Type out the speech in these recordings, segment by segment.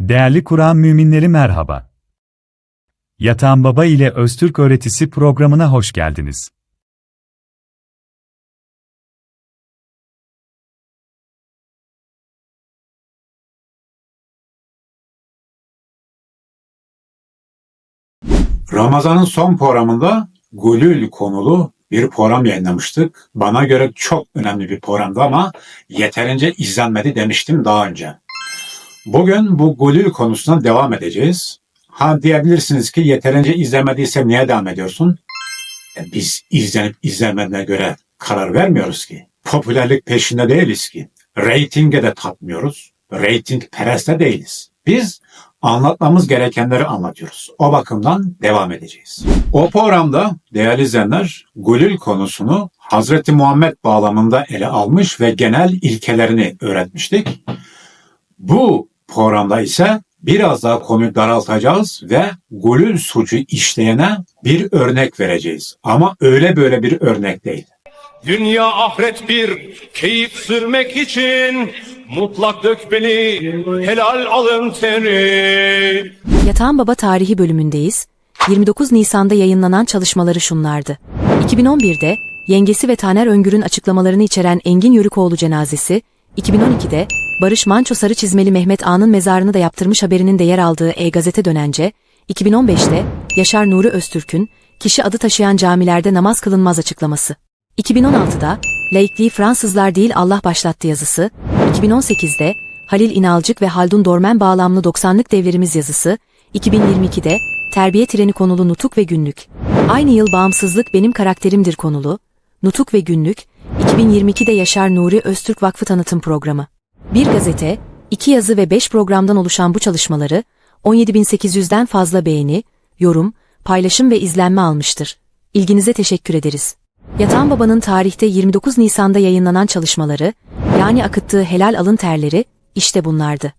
Değerli Kur'an müminleri merhaba. Yatan Baba ile Öztürk Öğretisi programına hoş geldiniz. Ramazan'ın son programında Gulül konulu bir program yayınlamıştık. Bana göre çok önemli bir programdı ama yeterince izlenmedi demiştim daha önce. Bugün bu Gulül konusuna devam edeceğiz. Ha diyebilirsiniz ki yeterince izlemediyse niye devam ediyorsun? E, biz izlenip izlenmediğine göre karar vermiyoruz ki. Popülerlik peşinde değiliz ki. Ratinge de tatmıyoruz. Rating pereste değiliz. Biz anlatmamız gerekenleri anlatıyoruz. O bakımdan devam edeceğiz. O programda değerli izleyenler gulül konusunu Hazreti Muhammed bağlamında ele almış ve genel ilkelerini öğretmiştik. Bu programda ise biraz daha konuyu daraltacağız ve gulül suçu işleyene bir örnek vereceğiz. Ama öyle böyle bir örnek değil. Dünya ahiret bir keyif sürmek için mutlak dök beni helal alın teri. Yatağın Baba tarihi bölümündeyiz. 29 Nisan'da yayınlanan çalışmaları şunlardı. 2011'de yengesi ve Taner Öngür'ün açıklamalarını içeren Engin Yörükoğlu cenazesi, 2012'de Barış Manço Sarı Çizmeli Mehmet Ağa'nın mezarını da yaptırmış haberinin de yer aldığı E-Gazete dönence, 2015'te Yaşar Nuri Öztürk'ün kişi adı taşıyan camilerde namaz kılınmaz açıklaması. 2016'da Laikliği Fransızlar değil Allah başlattı yazısı, 2018'de Halil İnalcık ve Haldun Dormen bağlamlı 90'lık devlerimiz yazısı, 2022'de Terbiye Treni konulu Nutuk ve Günlük. Aynı yıl Bağımsızlık Benim Karakterimdir konulu, Nutuk ve Günlük, 2022'de Yaşar Nuri Öztürk Vakfı Tanıtım Programı. Bir gazete, iki yazı ve beş programdan oluşan bu çalışmaları, 17.800'den fazla beğeni, yorum, paylaşım ve izlenme almıştır. İlginize teşekkür ederiz. Yatan Baba'nın tarihte 29 Nisan'da yayınlanan çalışmaları, yani akıttığı helal alın terleri, işte bunlardı.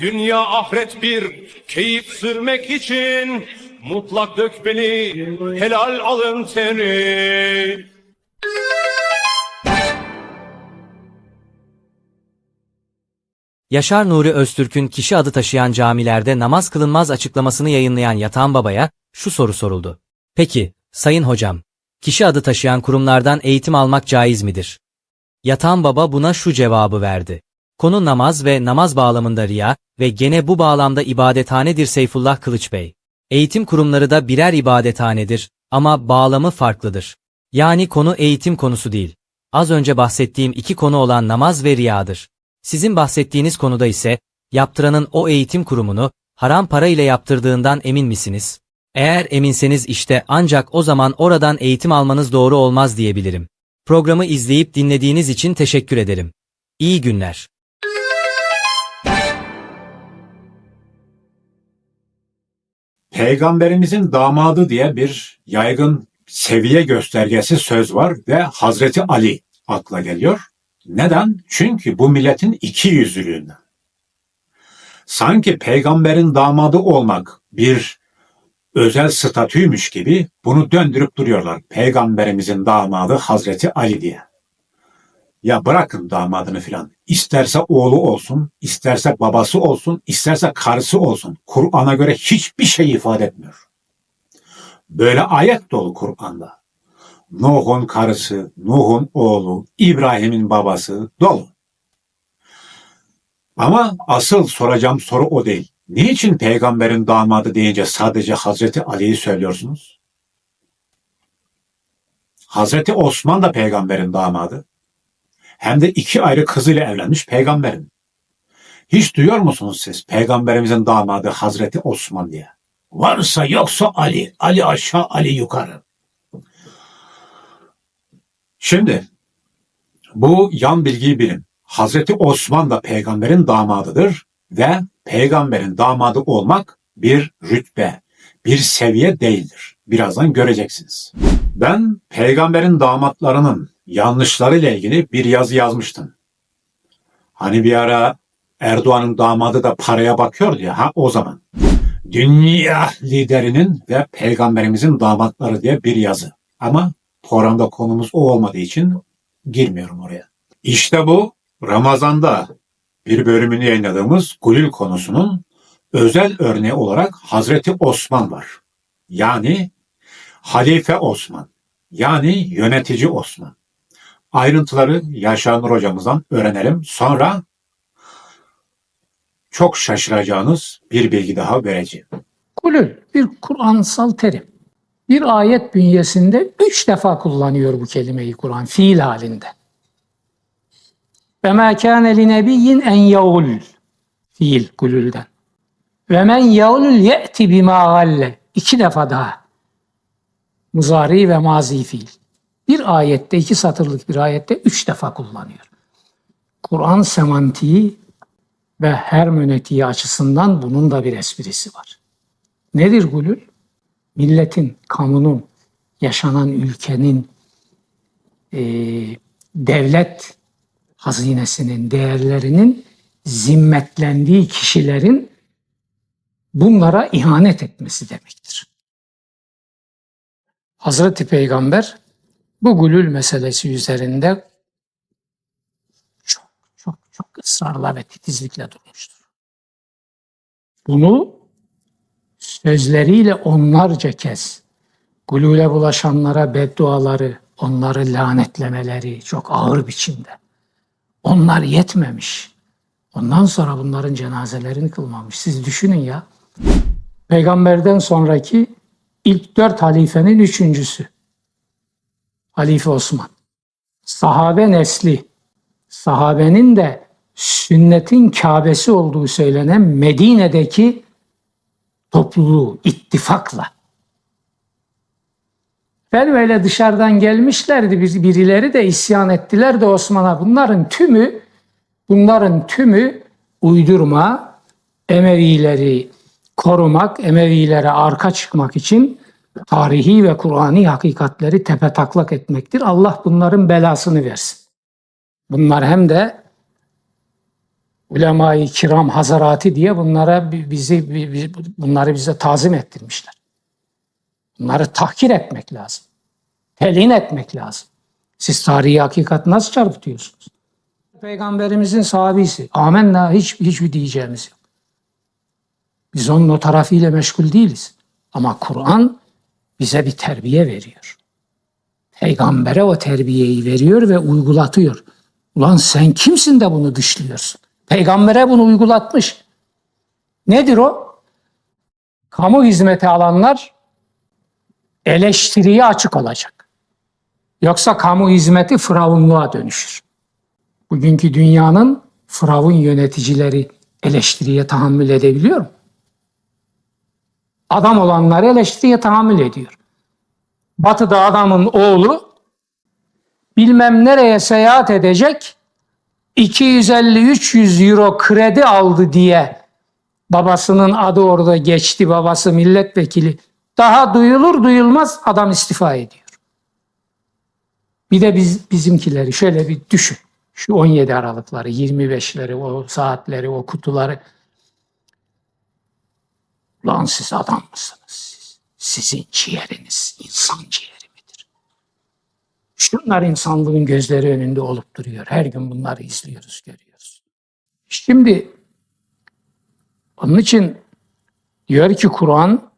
Dünya ahiret bir keyif sürmek için mutlak dök beni helal alın teri. Yaşar Nuri Öztürk'ün kişi adı taşıyan camilerde namaz kılınmaz açıklamasını yayınlayan Yatan Baba'ya şu soru soruldu. Peki, sayın hocam, kişi adı taşıyan kurumlardan eğitim almak caiz midir? Yatan Baba buna şu cevabı verdi. Konu namaz ve namaz bağlamında riya ve gene bu bağlamda ibadethanedir Seyfullah Kılıç Bey. Eğitim kurumları da birer ibadethanedir ama bağlamı farklıdır. Yani konu eğitim konusu değil. Az önce bahsettiğim iki konu olan namaz ve riyadır. Sizin bahsettiğiniz konuda ise, yaptıranın o eğitim kurumunu, haram para ile yaptırdığından emin misiniz? Eğer eminseniz işte ancak o zaman oradan eğitim almanız doğru olmaz diyebilirim. Programı izleyip dinlediğiniz için teşekkür ederim. İyi günler. Peygamberimizin damadı diye bir yaygın seviye göstergesi söz var ve Hazreti Ali akla geliyor. Neden? Çünkü bu milletin iki yüzlülüğünden. Sanki peygamberin damadı olmak bir özel statüymüş gibi bunu döndürüp duruyorlar. Peygamberimizin damadı Hazreti Ali diye. Ya bırakın damadını filan. İsterse oğlu olsun, isterse babası olsun, isterse karısı olsun. Kur'an'a göre hiçbir şey ifade etmiyor. Böyle ayet dolu Kur'an'da. Nuh'un karısı, Nuh'un oğlu, İbrahim'in babası dolu. Ama asıl soracağım soru o değil. Niçin peygamberin damadı deyince sadece Hazreti Ali'yi söylüyorsunuz? Hazreti Osman da peygamberin damadı. Hem de iki ayrı kızıyla evlenmiş peygamberin. Hiç duyuyor musunuz siz peygamberimizin damadı Hazreti Osman diye? Varsa yoksa Ali, Ali aşağı, Ali yukarı. Şimdi bu yan bilgiyi bilin. Hazreti Osman da peygamberin damadıdır ve peygamberin damadı olmak bir rütbe, bir seviye değildir. Birazdan göreceksiniz. Ben peygamberin damatlarının yanlışlarıyla ilgili bir yazı yazmıştım. Hani bir ara Erdoğan'ın damadı da paraya bakıyor ya ha o zaman. Dünya liderinin ve peygamberimizin damatları diye bir yazı. Ama programda konumuz o olmadığı için girmiyorum oraya. İşte bu Ramazan'da bir bölümünü yayınladığımız gulül konusunun özel örneği olarak Hazreti Osman var. Yani Halife Osman. Yani yönetici Osman. Ayrıntıları Yaşar Nur hocamızdan öğrenelim. Sonra çok şaşıracağınız bir bilgi daha vereceğim. Kulül bir Kur'ansal terim. Bir ayet bünyesinde üç defa kullanıyor bu kelimeyi Kur'an fiil halinde. Ve mâ kâne li nebiyyin en yavul fiil kulülden. Ve men yavlul ye'ti bima galle. İki defa daha. Muzari ve mazi fiil. Bir ayette, iki satırlık bir ayette üç defa kullanıyor. Kur'an semantiği ve hermenötiği açısından bunun da bir esprisi var. Nedir gulül? Milletin, kamunun, yaşanan ülkenin, eee, devlet hazinesinin, değerlerinin zimmetlendiği kişilerin bunlara ihanet etmesi demektir. Hazreti Peygamber bu gulül meselesi üzerinde çok çok çok ısrarla ve titizlikle durmuştur. Bunu sözleriyle onlarca kez gulüle bulaşanlara bedduaları, onları lanetlemeleri çok ağır biçimde. Onlar yetmemiş. Ondan sonra bunların cenazelerini kılmamış. Siz düşünün ya. Peygamberden sonraki ilk dört halifenin üçüncüsü. Halife Osman. Sahabe nesli. Sahabenin de sünnetin Kâbesi olduğu söylenen Medine'deki topluluğu ittifakla. Velvele dışarıdan gelmişlerdi bir- birileri de isyan ettiler de Osman'a. Bunların tümü bunların tümü uydurma, Emevileri korumak, Emevilere arka çıkmak için tarihi ve Kur'ani hakikatleri tepe taklak etmektir. Allah bunların belasını versin. Bunlar hem de ulema-i kiram hazarati diye bunlara bi- bizi bi- bi- bunları bize tazim ettirmişler. Bunları tahkir etmek lazım. Telin etmek lazım. Siz tarihi hakikat nasıl çarpıtıyorsunuz? Peygamberimizin sahabisi. Amenna hiç hiçbir diyeceğimiz yok. Biz onun o tarafıyla meşgul değiliz. Ama Kur'an bize bir terbiye veriyor. Peygambere o terbiyeyi veriyor ve uygulatıyor. Ulan sen kimsin de bunu dışlıyorsun? Peygambere bunu uygulatmış. Nedir o? Kamu hizmeti alanlar eleştiriye açık olacak. Yoksa kamu hizmeti firavunluğa dönüşür. Bugünkü dünyanın firavun yöneticileri eleştiriye tahammül edebiliyor mu? Adam olanları eleştiriye tahammül ediyor. Batı'da adamın oğlu bilmem nereye seyahat edecek 250-300 euro kredi aldı diye babasının adı orada geçti babası milletvekili daha duyulur duyulmaz adam istifa ediyor. Bir de biz bizimkileri şöyle bir düşün. Şu 17 Aralıkları, 25'leri, o saatleri, o kutuları. Lan siz adam mısınız siz? Sizin ciğeriniz insan ciğeri? Şunlar insanlığın gözleri önünde olup duruyor. Her gün bunları izliyoruz, görüyoruz. Şimdi onun için diyor ki Kur'an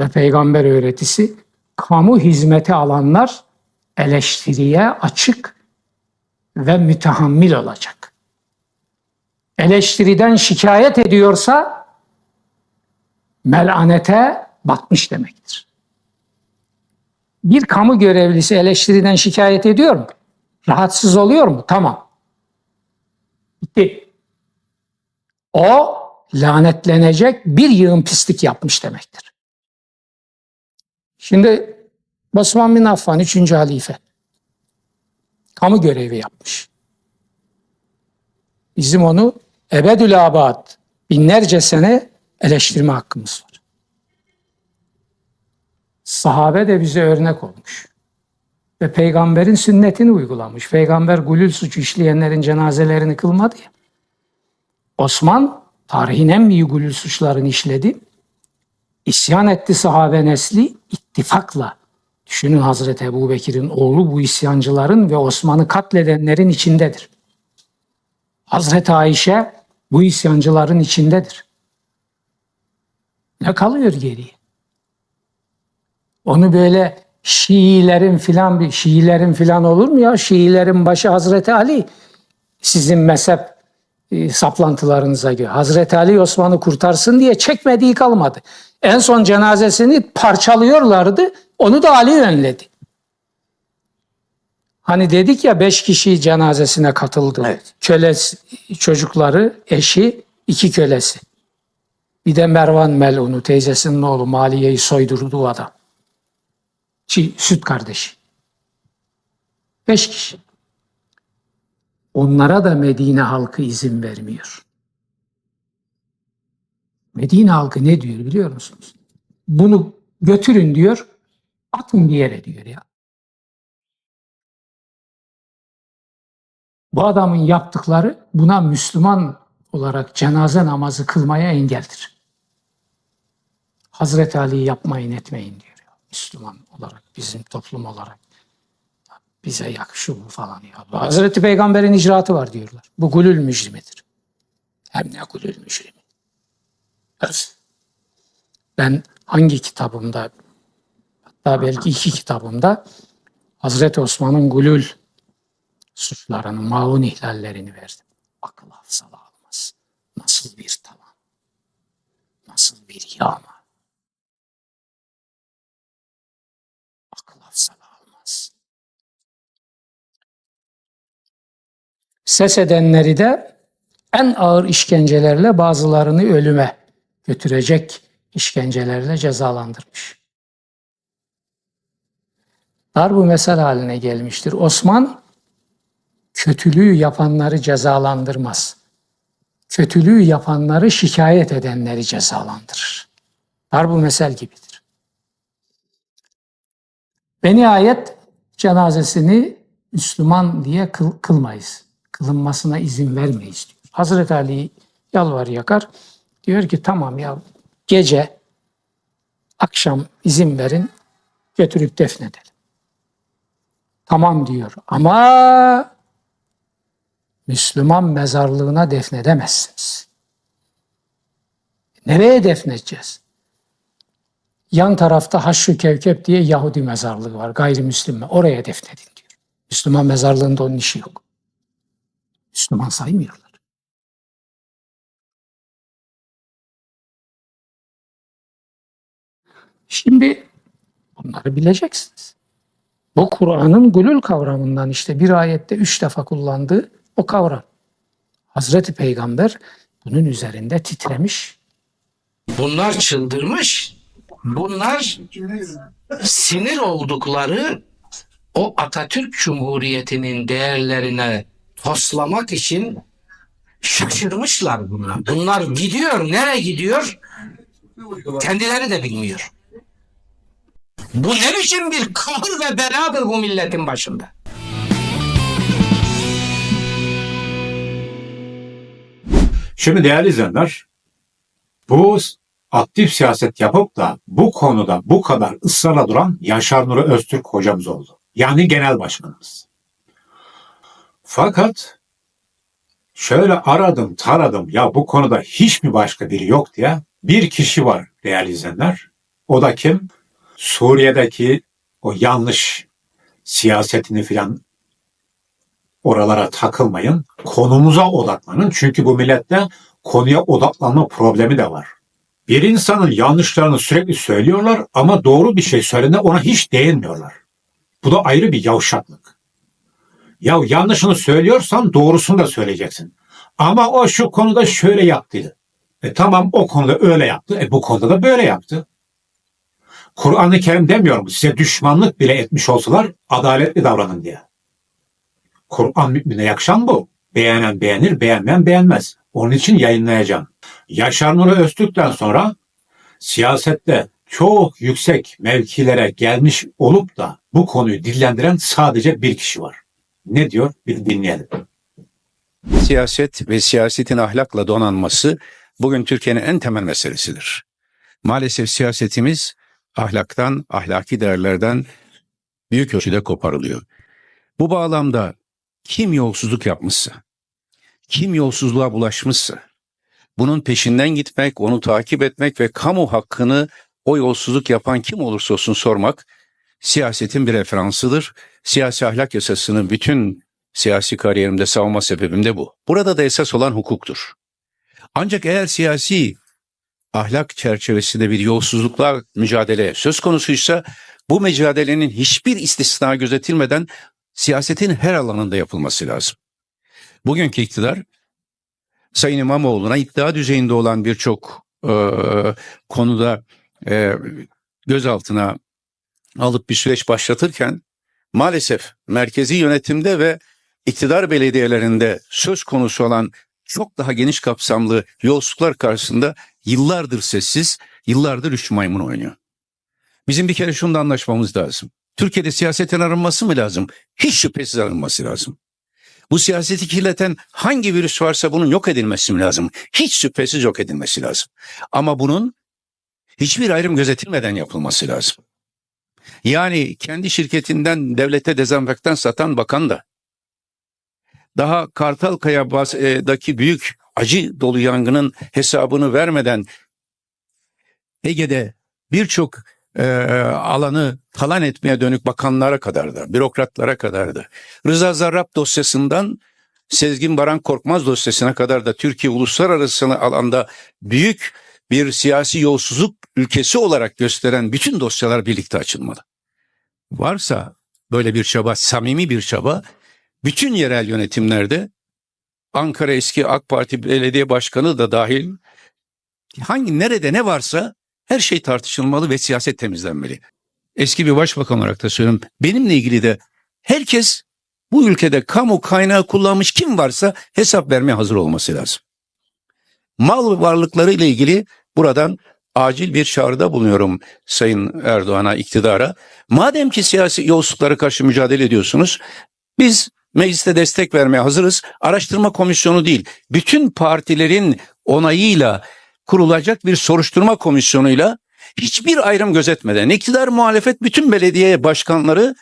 ve peygamber öğretisi kamu hizmeti alanlar eleştiriye açık ve mütehammil olacak. Eleştiriden şikayet ediyorsa melanete batmış demektir. Bir kamu görevlisi eleştiriden şikayet ediyor mu? Rahatsız oluyor mu? Tamam. Bitti. O lanetlenecek bir yığın pislik yapmış demektir. Şimdi Osman bin Affan 3. halife kamu görevi yapmış. Bizim onu ebedül abad binlerce sene eleştirme hakkımız. Sahabe de bize örnek olmuş. Ve peygamberin sünnetini uygulamış. Peygamber gulül suçu işleyenlerin cenazelerini kılmadı ya. Osman tarihin en büyük gulül suçlarını işledi. İsyan etti sahabe nesli ittifakla. Düşünün Hazreti Ebu Bekir'in oğlu bu isyancıların ve Osman'ı katledenlerin içindedir. Hazreti Ayşe bu isyancıların içindedir. Ne kalıyor geriye? Onu böyle Şiilerin filan bir Şiilerin filan olur mu ya? Şiilerin başı Hazreti Ali. Sizin mezhep e, saplantılarınıza göre. Hazreti Ali Osman'ı kurtarsın diye çekmediği kalmadı. En son cenazesini parçalıyorlardı. Onu da Ali önledi. Hani dedik ya beş kişi cenazesine katıldı. Evet. Kölesi, çocukları, eşi, iki kölesi. Bir de Mervan Melun'u, teyzesinin oğlu Maliye'yi soydurduğu adam. Çi, süt kardeşi. Beş kişi. Onlara da Medine halkı izin vermiyor. Medine halkı ne diyor biliyor musunuz? Bunu götürün diyor, atın bir yere diyor ya. Bu adamın yaptıkları buna Müslüman olarak cenaze namazı kılmaya engeldir. Hazreti Ali'yi yapmayın etmeyin diyor. Müslüman olarak, bizim toplum olarak. Bize yakışıyor bu falan ya. Hazreti Peygamber'in icraatı var diyorlar. Bu gulül mücrimidir. Hem ne gulül mücrimi. Ben hangi kitabımda, hatta belki iki kitabımda Hazreti Osman'ın gulül suçlarını, maun ihlallerini verdim. Akıl hafsala almaz. Nasıl bir tavan, nasıl bir yağma. Akıl hafsala almaz. Ses edenleri de en ağır işkencelerle bazılarını ölüme götürecek işkencelerle cezalandırmış. Dar bu mesel haline gelmiştir. Osman kötülüğü yapanları cezalandırmaz. Kötülüğü yapanları şikayet edenleri cezalandırır. Dar bu mesel gibidir. Ve nihayet cenazesini Müslüman diye kıl, kılmayız. Kılınmasına izin vermeyiz diyor. Hazreti Ali yalvar yakar. Diyor ki tamam ya gece akşam izin verin götürüp defnedelim. Tamam diyor ama Müslüman mezarlığına defnedemezsiniz. Nereye defnedeceğiz? Yan tarafta Haşrı Kevkep diye Yahudi mezarlığı var. Gayrimüslim mi? Oraya defnedin diyor. Müslüman mezarlığında onun işi yok. Müslüman saymıyorlar. Şimdi bunları bileceksiniz. Bu Kur'an'ın gulül kavramından işte bir ayette üç defa kullandığı o kavram. Hazreti Peygamber bunun üzerinde titremiş. Bunlar çıldırmış. Bunlar sinir oldukları o Atatürk Cumhuriyeti'nin değerlerine toslamak için şaşırmışlar bunlar. Bunlar gidiyor. Nereye gidiyor? Kendileri de bilmiyor. Bu ne biçim bir kahır ve beladır bu milletin başında? Şimdi değerli izleyenler, bu aktif siyaset yapıp da bu konuda bu kadar ısrarla duran Yaşar Nuri Öztürk hocamız oldu. Yani genel başkanımız. Fakat şöyle aradım taradım ya bu konuda hiç mi başka biri yok diye bir kişi var değerli izleyenler. O da kim? Suriye'deki o yanlış siyasetini filan oralara takılmayın. Konumuza odaklanın. Çünkü bu millette konuya odaklanma problemi de var. Bir insanın yanlışlarını sürekli söylüyorlar ama doğru bir şey söylediğinde ona hiç değinmiyorlar. Bu da ayrı bir yavşaklık. Ya yanlışını söylüyorsan doğrusunu da söyleyeceksin. Ama o şu konuda şöyle yaptıydı. E tamam o konuda öyle yaptı. E bu konuda da böyle yaptı. Kur'an-ı Kerim demiyorum size düşmanlık bile etmiş olsalar adaletli davranın diye. Kur'an mümine yakışan bu. Beğenen beğenir, beğenmeyen beğenmez. Onun için yayınlayacağım. Yaşar Nuri Öztürk'ten sonra siyasette çok yüksek mevkilere gelmiş olup da bu konuyu dillendiren sadece bir kişi var. Ne diyor? Bir dinleyelim. Siyaset ve siyasetin ahlakla donanması bugün Türkiye'nin en temel meselesidir. Maalesef siyasetimiz ahlaktan, ahlaki değerlerden büyük ölçüde koparılıyor. Bu bağlamda kim yolsuzluk yapmışsa, kim yolsuzluğa bulaşmışsa bunun peşinden gitmek, onu takip etmek ve kamu hakkını o yolsuzluk yapan kim olursa olsun sormak siyasetin bir referansıdır. Siyasi ahlak yasasını bütün siyasi kariyerimde savunma sebebim de bu. Burada da esas olan hukuktur. Ancak eğer siyasi ahlak çerçevesinde bir yolsuzlukla mücadele söz konusuysa bu mücadelenin hiçbir istisna gözetilmeden siyasetin her alanında yapılması lazım. Bugünkü iktidar Sayın İmamoğlu'na iddia düzeyinde olan birçok e, konuda e, gözaltına alıp bir süreç başlatırken maalesef merkezi yönetimde ve iktidar belediyelerinde söz konusu olan çok daha geniş kapsamlı yolsuzluklar karşısında yıllardır sessiz, yıllardır üç maymun oynuyor. Bizim bir kere şunu da anlaşmamız lazım. Türkiye'de siyasetin arınması mı lazım? Hiç şüphesiz arınması lazım. Bu siyaseti kirleten hangi virüs varsa bunun yok edilmesi mi lazım? Hiç şüphesiz yok edilmesi lazım. Ama bunun hiçbir ayrım gözetilmeden yapılması lazım. Yani kendi şirketinden devlete dezenfektan satan bakan da, daha Kartalkaya'daki büyük acı dolu yangının hesabını vermeden Ege'de birçok e, alanı talan etmeye dönük bakanlara kadar da, bürokratlara kadar da, Rıza Zarrab dosyasından Sezgin Baran Korkmaz dosyasına kadar da Türkiye uluslararası alanda büyük bir siyasi yolsuzluk ülkesi olarak gösteren bütün dosyalar birlikte açılmalı. Varsa böyle bir çaba, samimi bir çaba, bütün yerel yönetimlerde Ankara eski AK Parti belediye başkanı da dahil hangi nerede ne varsa her şey tartışılmalı ve siyaset temizlenmeli. Eski bir başbakan olarak da söylüyorum. Benimle ilgili de herkes bu ülkede kamu kaynağı kullanmış kim varsa hesap vermeye hazır olması lazım. Mal varlıkları ile ilgili buradan acil bir çağrıda bulunuyorum Sayın Erdoğan'a, iktidara. Madem ki siyasi yolsuzluklara karşı mücadele ediyorsunuz, biz mecliste destek vermeye hazırız. Araştırma komisyonu değil, bütün partilerin onayıyla kurulacak bir soruşturma komisyonuyla hiçbir ayrım gözetmeden iktidar muhalefet bütün belediye başkanları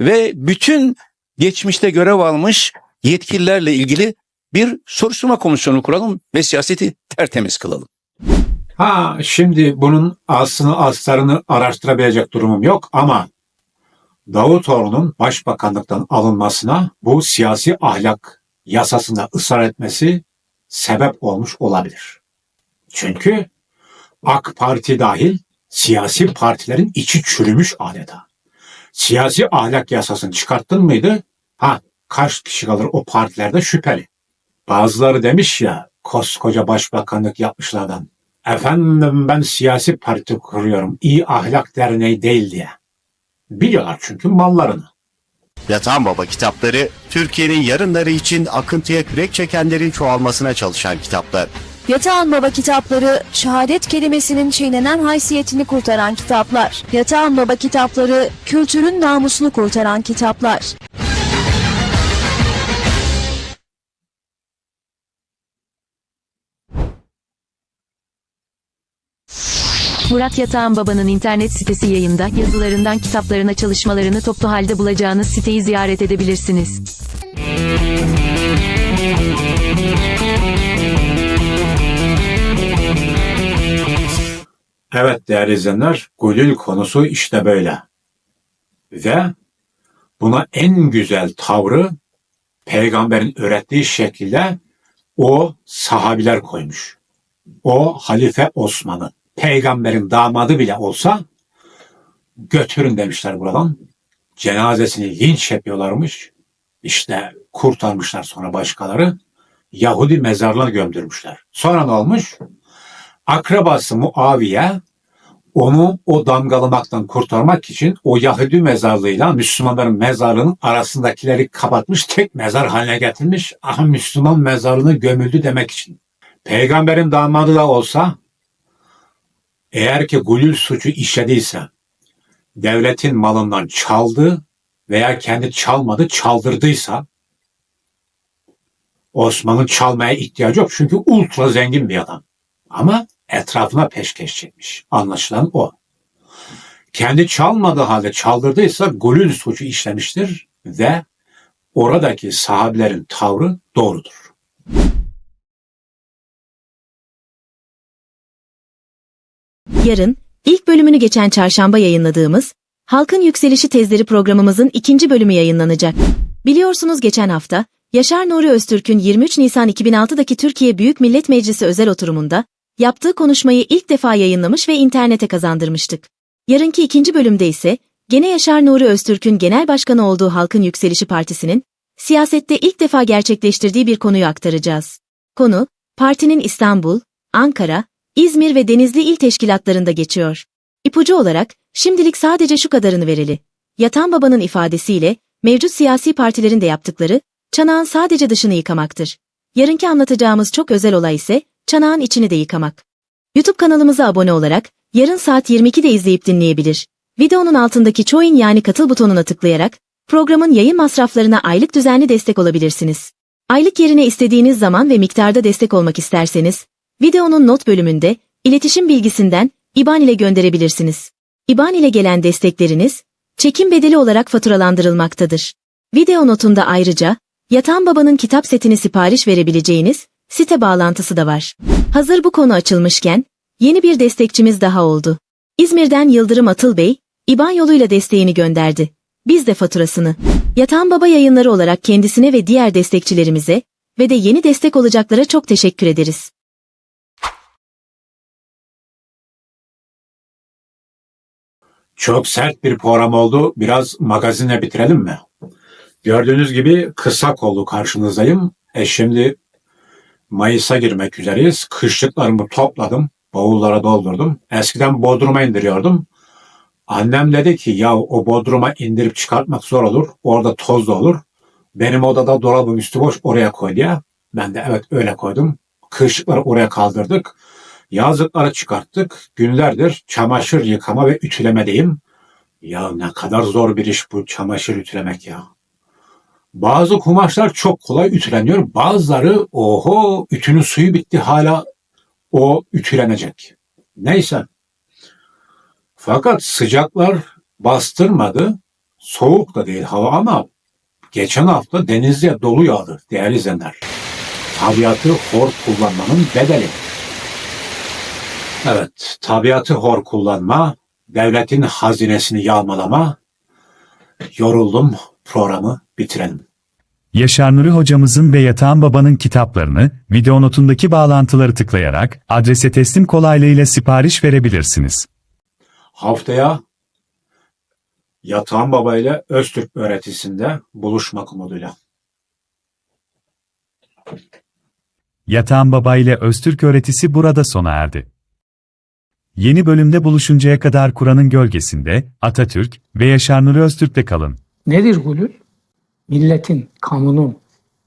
ve bütün geçmişte görev almış yetkililerle ilgili bir soruşturma komisyonu kuralım ve siyaseti tertemiz kılalım. Ha şimdi bunun aslını aslarını araştırabilecek durumum yok ama Davutoğlu'nun başbakanlıktan alınmasına bu siyasi ahlak yasasında ısrar etmesi sebep olmuş olabilir. Çünkü AK Parti dahil siyasi partilerin içi çürümüş adeta. Siyasi ahlak yasasını çıkarttın mıydı? Ha kaç kişi kalır o partilerde şüpheli. Bazıları demiş ya koskoca başbakanlık yapmışlardan. Efendim ben siyasi parti kuruyorum. iyi ahlak derneği değil diye. Biliyorlar çünkü mallarını. Yatan Baba kitapları Türkiye'nin yarınları için akıntıya kürek çekenlerin çoğalmasına çalışan kitaplar. Yatağan Baba kitapları, şehadet kelimesinin çiğnenen haysiyetini kurtaran kitaplar. Yatağan Baba kitapları, kültürün namusunu kurtaran kitaplar. Murat Yatağan Baba'nın internet sitesi yayında yazılarından kitaplarına çalışmalarını toplu halde bulacağınız siteyi ziyaret edebilirsiniz. Evet değerli izleyenler, gulül konusu işte böyle. Ve buna en güzel tavrı peygamberin öğrettiği şekilde o sahabiler koymuş. O Halife Osman'ı, peygamberin damadı bile olsa götürün demişler buradan. Cenazesini linç yapıyorlarmış. İşte kurtarmışlar sonra başkaları. Yahudi mezarlığına gömdürmüşler. Sonra ne olmuş? akrabası Muaviye onu o damgalamaktan kurtarmak için o Yahudi mezarlığıyla Müslümanların mezarının arasındakileri kapatmış, tek mezar haline getirmiş. Aha Müslüman mezarını gömüldü demek için. Peygamberin damadı da olsa eğer ki gulül suçu işlediyse devletin malından çaldı veya kendi çalmadı çaldırdıysa Osman'ın çalmaya ihtiyacı yok çünkü ultra zengin bir adam. Ama etrafına peşkeş çekmiş. Anlaşılan o. Kendi çalmadığı halde çaldırdıysa gulül suçu işlemiştir ve oradaki sahabilerin tavrı doğrudur. Yarın, ilk bölümünü geçen çarşamba yayınladığımız Halkın Yükselişi Tezleri programımızın ikinci bölümü yayınlanacak. Biliyorsunuz geçen hafta, Yaşar Nuri Öztürk'ün 23 Nisan 2006'daki Türkiye Büyük Millet Meclisi özel oturumunda yaptığı konuşmayı ilk defa yayınlamış ve internete kazandırmıştık. Yarınki ikinci bölümde ise gene Yaşar Nuri Öztürk'ün genel başkanı olduğu Halkın Yükselişi Partisi'nin siyasette ilk defa gerçekleştirdiği bir konuyu aktaracağız. Konu, partinin İstanbul, Ankara, İzmir ve Denizli il teşkilatlarında geçiyor. İpucu olarak, şimdilik sadece şu kadarını vereli. Yatan babanın ifadesiyle, mevcut siyasi partilerin de yaptıkları, çanağın sadece dışını yıkamaktır. Yarınki anlatacağımız çok özel olay ise, çanağın içini de yıkamak. YouTube kanalımıza abone olarak, yarın saat 22'de izleyip dinleyebilir. Videonun altındaki join yani katıl butonuna tıklayarak, programın yayın masraflarına aylık düzenli destek olabilirsiniz. Aylık yerine istediğiniz zaman ve miktarda destek olmak isterseniz, videonun not bölümünde, iletişim bilgisinden, IBAN ile gönderebilirsiniz. IBAN ile gelen destekleriniz, çekim bedeli olarak faturalandırılmaktadır. Video notunda ayrıca, Yatan Baba'nın kitap setini sipariş verebileceğiniz site bağlantısı da var. Hazır bu konu açılmışken, yeni bir destekçimiz daha oldu. İzmir'den Yıldırım Atıl Bey, IBAN yoluyla desteğini gönderdi. Biz de faturasını. Yatan Baba yayınları olarak kendisine ve diğer destekçilerimize ve de yeni destek olacaklara çok teşekkür ederiz. Çok sert bir program oldu. Biraz magazine bitirelim mi? Gördüğünüz gibi kısa kollu karşınızdayım. E şimdi Mayıs'a girmek üzereyiz. Kışlıklarımı topladım. Bavullara doldurdum. Eskiden Bodrum'a indiriyordum. Annem dedi ki ya o Bodrum'a indirip çıkartmak zor olur. Orada toz da olur. Benim odada dolabım üstü boş oraya koy diye. Ben de evet öyle koydum. Kışlıkları oraya kaldırdık. Yazlıkları çıkarttık. Günlerdir çamaşır yıkama ve ütülemedeyim. Ya ne kadar zor bir iş bu çamaşır ütülemek ya. Bazı kumaşlar çok kolay ütüleniyor. Bazıları oho ütünün suyu bitti hala o ütülenecek. Neyse. Fakat sıcaklar bastırmadı. Soğuk da değil hava ama geçen hafta denizde dolu yağdı değerli izleyenler. Tabiatı hor kullanmanın bedeli. Evet, tabiatı hor kullanma, devletin hazinesini yağmalama. Yoruldum, programı bitirelim. Yaşar Nuri hocamızın ve Yatağan Baba'nın kitaplarını video notundaki bağlantıları tıklayarak adrese teslim kolaylığıyla sipariş verebilirsiniz. Haftaya Yatağan Baba ile Öztürk öğretisinde buluşmak umuduyla. Yatağan Baba ile Öztürk öğretisi burada sona erdi. Yeni bölümde buluşuncaya kadar Kur'an'ın gölgesinde Atatürk ve Yaşar Nuri Öztürk'te kalın. Nedir gulül? Milletin, kamunun,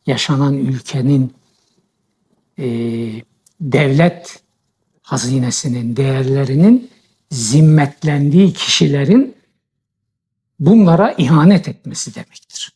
yaşanan ülkenin, eee, devlet hazinesinin, değerlerinin zimmetlendiği kişilerin bunlara ihanet etmesi demektir.